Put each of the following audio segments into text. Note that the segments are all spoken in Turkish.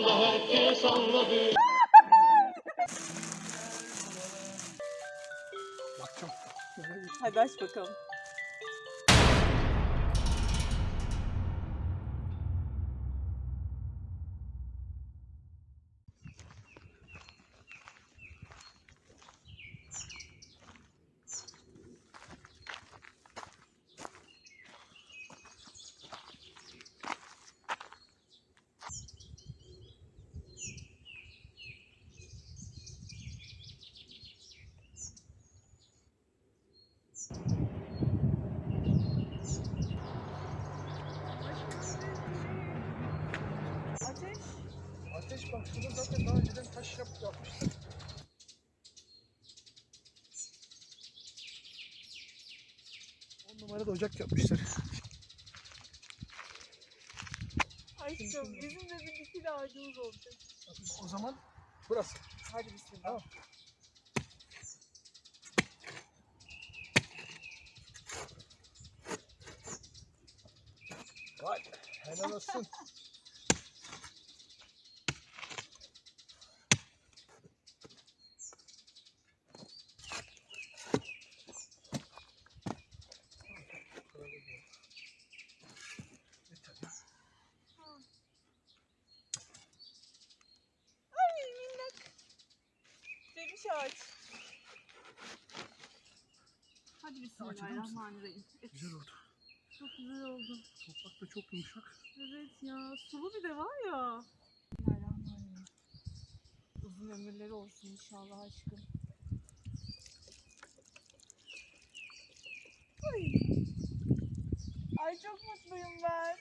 Herkes anladı. Hadi aç bakalım. Ateş. Ateş bak şurada zaten daha önceden taş yap yapmışlar. On numarada ocak yapmışlar. Aşkım bizim de bir dikili ağacımız olacak. O zaman burası. Hadi bismillah. Tamam. Vay helal olsun. Ay minnak. Bebiş ağaç. Hadi bismillahirrahmanirrahim. Evet, Güzel oldu. Çok güzel oldu. Toprak da çok yumuşak. Evet ya. Sulu bir de var ya. Bismillahirrahmanirrahim. Uzun ömürleri olsun inşallah aşkım. Ay. Ay çok mutluyum ben.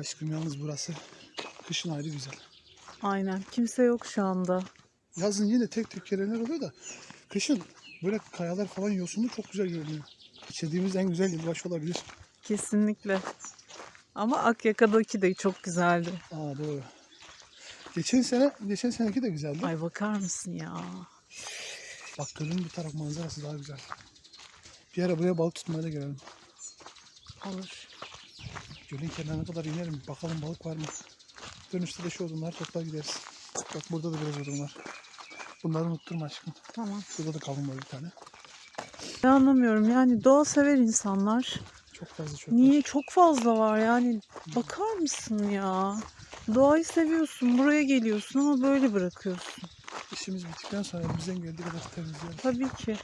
Aşkım yalnız burası kışın ayrı güzel. Aynen. Kimse yok şu anda. Yazın yine tek tek gelenler oluyor da kışın böyle kayalar falan yosunlu çok güzel görünüyor. İçediğimiz en güzel yılbaşı olabilir. Kesinlikle. Ama Akyaka'daki de çok güzeldi. Aa doğru. Geçen sene, geçen seneki de güzeldi. Ay bakar mısın ya? Bak gölün bu taraf manzarası daha güzel. Bir ara buraya balık tutmaya da gelelim. Olur. Gölün kenarına kadar inerim. Bakalım balık var mı? Dönüşte de şu odunları toplar gideriz. Bak burada da biraz odun var. Bunları unutturma aşkım. Tamam. Şurada da kavun var bir tane. Ben anlamıyorum yani doğa sever insanlar. Çok fazla çöp Niye var. çok fazla var yani bakar mısın ya? Doğayı seviyorsun buraya geliyorsun ama böyle bırakıyorsun. İşimiz bittikten sonra elimizden geldiği kadar temizleyelim. Tabii ki.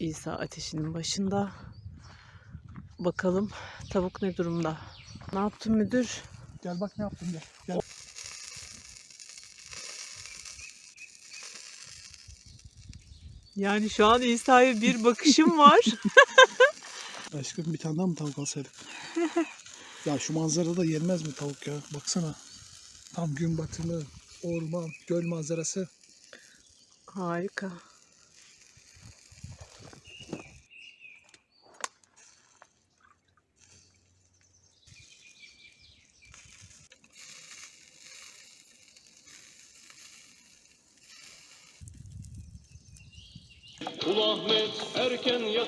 İsa ateşinin başında. Bakalım tavuk ne durumda? Ne yaptın müdür? Gel bak ne yaptım gel. Gel. Yani şu an İsa'ya bir bakışım var. Aşkım bir tane daha mı tavuk alsaydık? ya şu manzarada yenmez mi tavuk ya? Baksana. Tam gün batımı, orman, göl manzarası. Harika.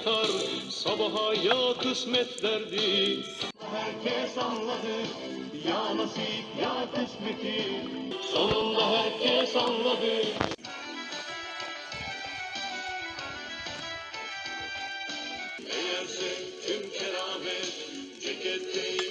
Yatar Sabaha ya kısmet derdi. Herkes anladı Ya nasip ya kısmeti. Sonunda herkes anladı. Meğerse tüm keramet Ceketteymiş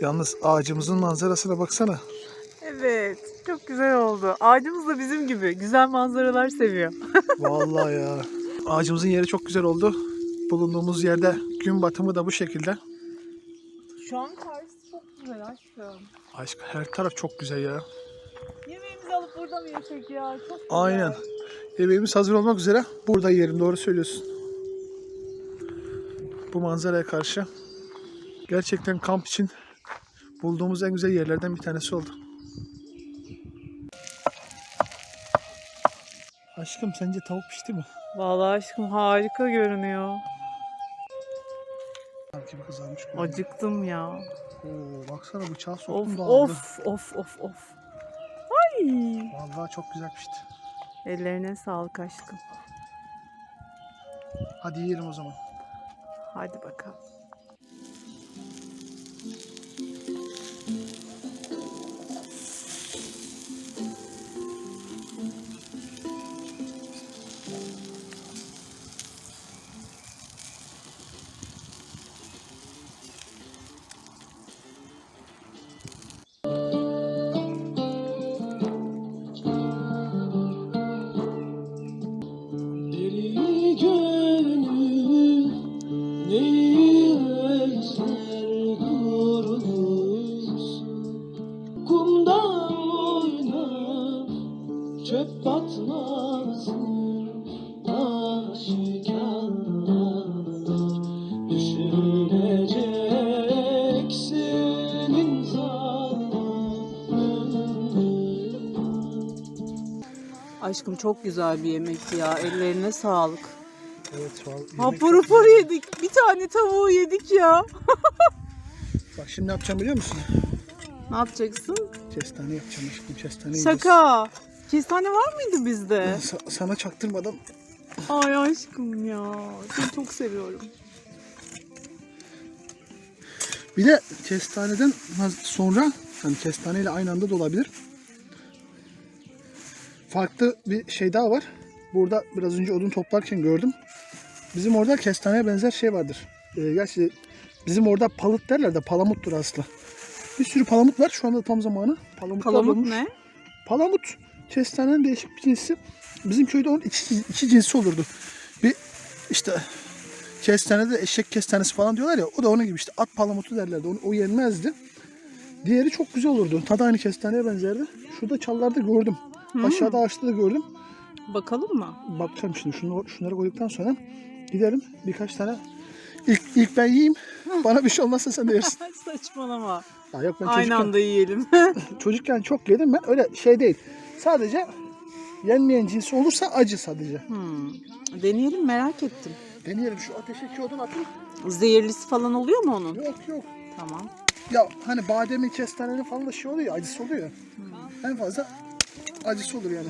Yalnız ağacımızın manzarasına baksana. Evet. Çok güzel oldu. Ağacımız da bizim gibi. Güzel manzaralar seviyor. Vallahi ya. Ağacımızın yeri çok güzel oldu. Bulunduğumuz yerde gün batımı da bu şekilde. Şu an karşısı çok güzel aşkım. Aşk her taraf çok güzel ya. Yemeğimizi alıp burada mı yesek ya? Çok güzel. Aynen. Yemeğimiz hazır olmak üzere. Burada yerim doğru söylüyorsun. Bu manzaraya karşı. Gerçekten kamp için bulduğumuz en güzel yerlerden bir tanesi oldu. Aşkım sence tavuk pişti mi? Vallahi aşkım harika görünüyor. Gibi kızarmış. görünüyor. Acıktım ya. Oo, baksana bıçağı soktum da aldı. of of of of. Ay. Vallahi çok güzel pişti. Ellerine sağlık aşkım. Hadi yiyelim o zaman. Hadi bakalım. Aşkım çok güzel bir yemekti ya. Ellerine sağlık. Evet. vallahi Hapur hapur yedik. Bir tane tavuğu yedik ya. Bak şimdi ne yapacağım biliyor musun? Ne yapacaksın? Kestane yapacağım aşkım. Kestane. Şaka. Kestane var mıydı bizde? Sa- sana çaktırmadan Ay aşkım ya. Seni çok seviyorum. Bir de kestaneden sonra hani kestaneyle aynı anda da olabilir. Farklı bir şey daha var. Burada biraz önce odun toplarken gördüm. Bizim orada kestaneye benzer şey vardır. Ee, gerçi bizim orada palıt derler de palamuttur aslında. Bir sürü palamut var. Şu anda tam zamanı. Palamut olmuş. ne? Palamut kestanenin değişik bir cinsi. Bizim köyde onun iki, iki cinsi olurdu. Bir işte kestanede eşek kestanesi falan diyorlar ya o da onun gibi işte at palamutu derlerdi. O, o yenmezdi. Diğeri çok güzel olurdu. Tadı aynı kestaneye benzerdi. Şurada çallarda gördüm. Aşağıda ağaçta da gördüm. Bakalım mı? Bakacağım şimdi şunu, şunları koyduktan sonra gidelim birkaç tane. İlk, ilk ben yiyeyim. Bana bir şey olmazsa sen de yersin. Saçmalama. Ya yok ben Aynı çocukken, anda yiyelim. çocukken çok yedim ben. Öyle şey değil. Sadece yenmeyen cinsi olursa acı sadece. Hmm. Deneyelim merak ettim. Deneyelim şu ateşe iki odun atayım. Zehirlisi falan oluyor mu onun? Yok yok. Tamam. Ya hani bademin kestanenin falan da şey oluyor ya acısı oluyor ya. En fazla acısı olur yani.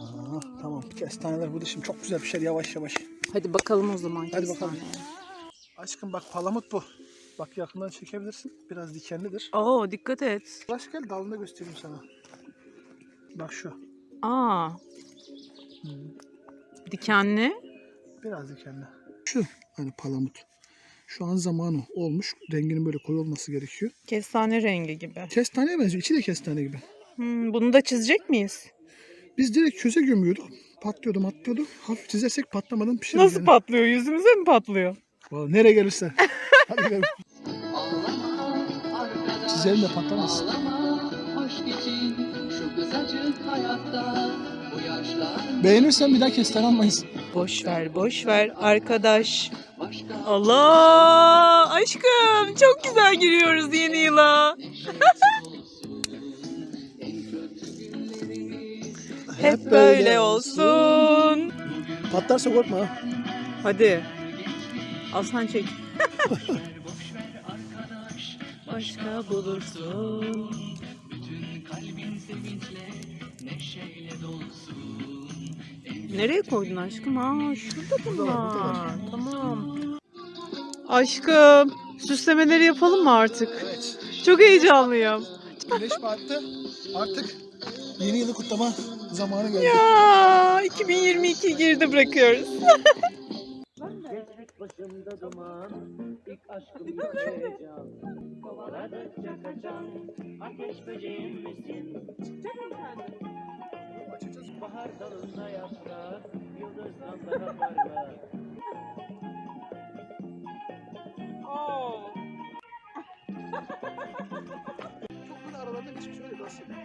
Aa, tamam kestaneler burada şimdi çok güzel pişer yavaş yavaş. Hadi bakalım o zaman Hadi bakalım. Aşkım bak palamut bu. Bak yakından çekebilirsin. Biraz dikenlidir. Oo dikkat et. Ulaş gel dalını göstereyim sana. Bak şu. Aa. Dikenli. Biraz dikenli. Şu hani palamut. Şu an zamanı olmuş. Renginin böyle koyu olması gerekiyor. Kestane rengi gibi. Kestaneye benziyor. İçi de kestane gibi. Hmm, bunu da çizecek miyiz? Biz direkt köze gömüyorduk. Patlıyordu matlıyordu. Hafif çizersek patlamadan pişirir. Nasıl yani. patlıyor? Yüzümüze mi patlıyor? Vallahi nereye gelirse. Hadi gidelim. Çizelim de yaşlar Beğenirsen bir daha kestane almayız. Boş ver, boş ver arkadaş. Allah aşkım çok güzel giriyoruz yeni yıla. Hep böyle olsun. Patlarsa korkma ha. Hadi. Aslan çek. Başka bulursun. Nereye koydun aşkım? Aa şurada bunlar. Tamam. Aşkım süslemeleri yapalım mı artık? Evet. Çok heyecanlıyım. Güneş battı. Artık yeni yılı kutlama zamanı geldi. Ya 2022 geride bırakıyoruz. başımda duman İlk aşkım ilk heyecan Kovaladıkça kaçan Ateş böceğim misin? Bahar dalında yaprak Yıldızdan daha parlak Çok böyle aralarında geçmiş öyle biraz. Üç,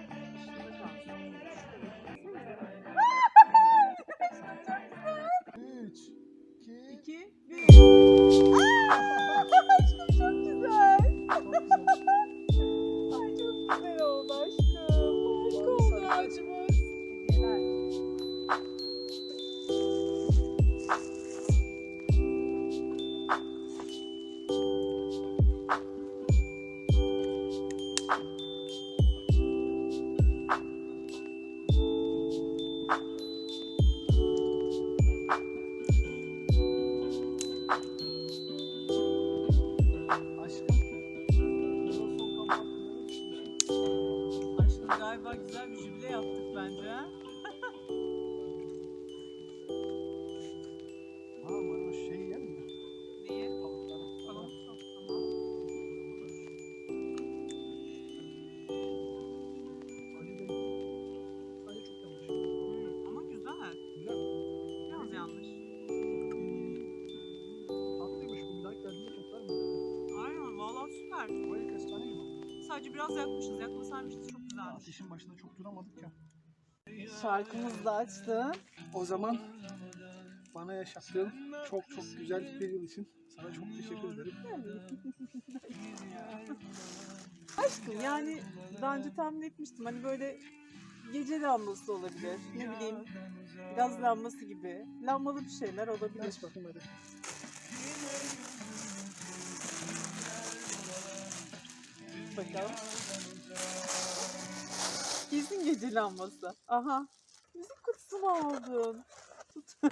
Sadece biraz yakmışız. Yakmasaymışız çok güzelmiş. Ateşin başında çok duramadık ya. Şarkımızı da açtın. O zaman bana yaşattığın çok çok güzel bir yıl için sana çok teşekkür ederim. Aşkım yani daha önce tahmin etmiştim. Hani böyle gece lambası olabilir. Ne bileyim gaz lambası gibi. Lambalı bir şeyler olabilir. Aç bakayım hadi. Bakalım. Kesin gece lambası. Aha. Müzik kutusu mu aldın?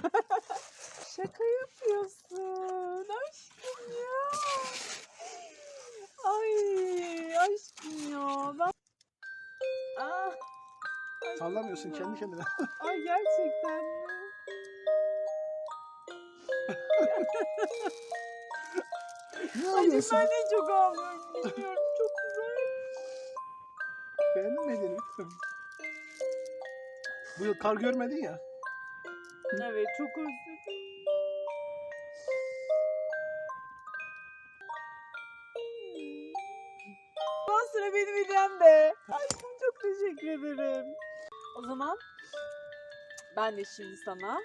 Şaka yapıyorsun. Aşkım ya. Ay aşkım ya. Ben... Ah. Sallamıyorsun kendi kendine. Ay gerçekten mi? ne Ay ben en çok ağlıyorum. Bu yıl kar görmedin ya. Evet çok özledim. Ondan sonra benim hediyem de. Aşkım çok teşekkür ederim. O zaman ben de şimdi sana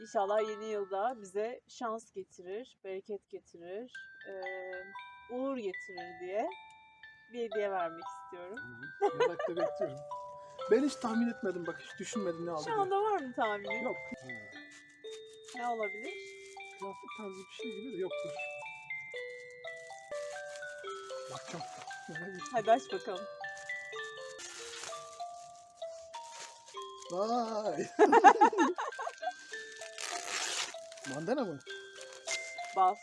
inşallah yeni yılda bize şans getirir, bereket getirir, eee, uğur getirir diye bir hediye vermek istiyorum. Merakla bekliyorum. Ben hiç tahmin etmedim bak hiç düşünmedim ne Şu aldığını. anda var mı tahminin? Yok. Ne olabilir? Kıyafet tarzı bir şey gibi de yoktur. Bakacağım. Hadi aç bakalım. Vay. Mandana mı? Bal.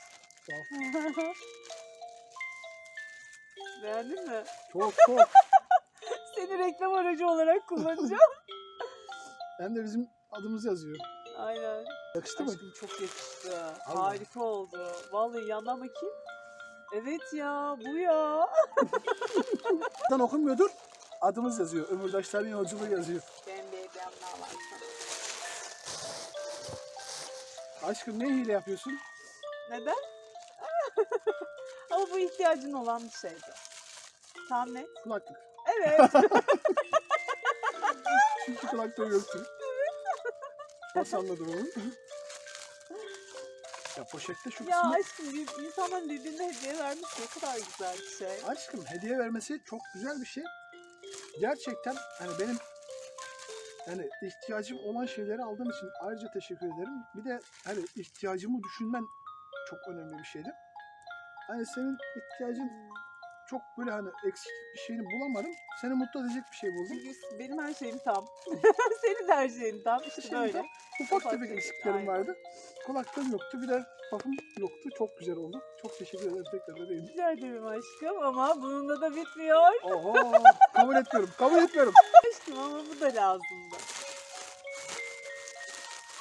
Bal. Beğendin mi? Çok çok seni reklam aracı olarak kullanacağım. Hem de bizim adımız yazıyor. Aynen. Yakıştı mı? Aşkım çok yakıştı. Aynen. Harika oldu. Vallahi yandan bakayım. Evet ya bu ya. Sen okunmuyordur. Adımız yazıyor. Ömürdaşların yolculuğu yazıyor. Ben bir evlenme. Aşkım ne hile yapıyorsun? Neden? Ama bu ihtiyacın olan bir şeydi. Tahmin et. Kulaklık. Evet. Çünkü kulaklığı yoktu. Nasıl anladın onu? ya poşette şu ya kısmı... aşkım bir, insanların birbirine hediye vermesi ne kadar güzel bir şey. Aşkım hediye vermesi çok güzel bir şey. Gerçekten hani benim yani ihtiyacım olan şeyleri aldığım için ayrıca teşekkür ederim. Bir de hani ihtiyacımı düşünmen çok önemli bir şeydi. Hani senin ihtiyacın çok böyle hani eksik bir şeyini bulamadım. Seni mutlu edecek bir şey buldum. Çünkü benim her şeyim tam. Senin de her şeyin tam. İşte Şeyim böyle. tam. Ufak Ufak tefek eksiklerim aynen. vardı. Kulaklığım yoktu. Bir de parfüm yoktu. Çok güzel oldu. Çok teşekkür ederim tekrar bebeğim. Rica ederim aşkım ama bununla da bitmiyor. Oho, kabul etmiyorum. Kabul etmiyorum. Aşkım ama bu da lazımdı.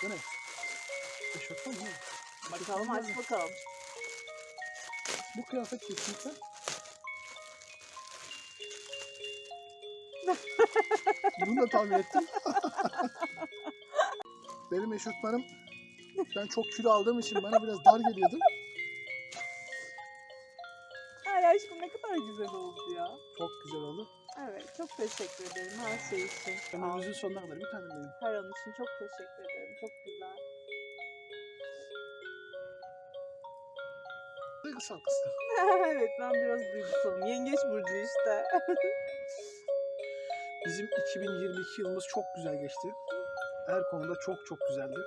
Bu ne? Eşofman mı? Bakalım aç bakalım. Bu kıyafet kesinlikle. Bunu da tahmin ettim. Benim eşofmanım ben çok kilo aldığım için bana biraz dar geliyordu. Ay aşkım ne kadar güzel oldu ya. Çok güzel oldu. Evet çok teşekkür ederim her şey için. Ömrümüzün sonuna kadar bir tane benim. Her an için çok teşekkür ederim. Çok güzel. Duygusal kız. evet ben biraz duygusalım. Yengeç burcu işte. Bizim 2022 yılımız çok güzel geçti. Her konuda çok çok güzeldi.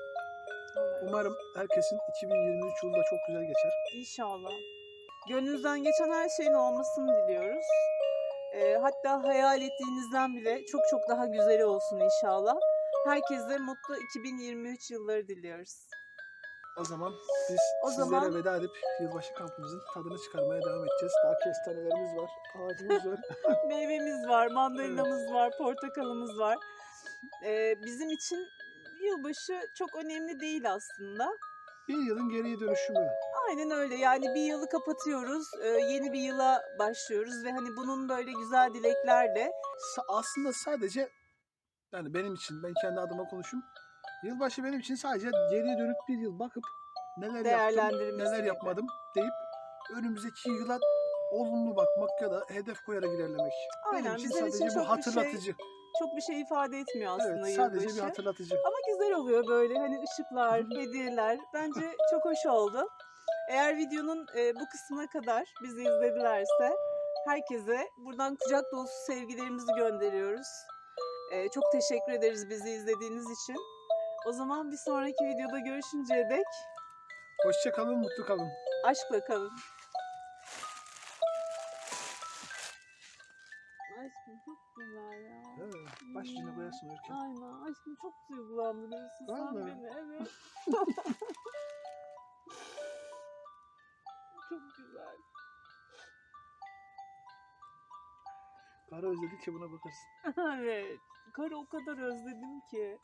Evet. Umarım herkesin 2023 yılı da çok güzel geçer. İnşallah. Gönlünüzden geçen her şeyin olmasını diliyoruz. Ee, hatta hayal ettiğinizden bile çok çok daha güzeli olsun inşallah. Herkese mutlu 2023 yılları diliyoruz. O zaman biz O sizlere zaman- veda edip yılbaşı kampımızın tadını çıkarmaya devam edeceğiz. Daha kestanelerimiz var, ağacımız var. Meyvemiz var, mandalinamız var, portakalımız var. Ee, bizim için yılbaşı çok önemli değil aslında. bir yılın geriye dönüşümü. Aynen öyle. Yani bir yılı kapatıyoruz, e, yeni bir yıla başlıyoruz ve hani bunun böyle güzel dileklerle aslında sadece yani benim için, ben kendi adıma konuşayım. Yılbaşı benim için sadece geriye dönüp bir yıl bakıp neler yaptım, neler yapmadım deyip önümüzdeki yıla olumlu bakmak ya da hedef koyarak ilerlemek. Aynen, benim için için sadece çok bu bir şey hatırlatıcı. çok bir şey ifade etmiyor aslında evet, sadece yılbaşı. bir hatırlatıcı. Ama güzel oluyor böyle hani ışıklar, hediyeler. Bence çok hoş oldu. Eğer videonun e, bu kısmına kadar bizi izledilerse herkese buradan kucak dolusu sevgilerimizi gönderiyoruz. E, çok teşekkür ederiz bizi izlediğiniz için. O zaman bir sonraki videoda görüşünceye dek Hoşça kalın, mutlu kalın. aşkla kalın. Aşkım çok güzel ya. Evet, baş yüzüne koyarsın uyurken. Aynen aşkım çok duygulandırıyorsun sen Vallahi. beni evet. çok güzel. Kara özledikçe buna bakarsın. evet. Karı o kadar özledim ki.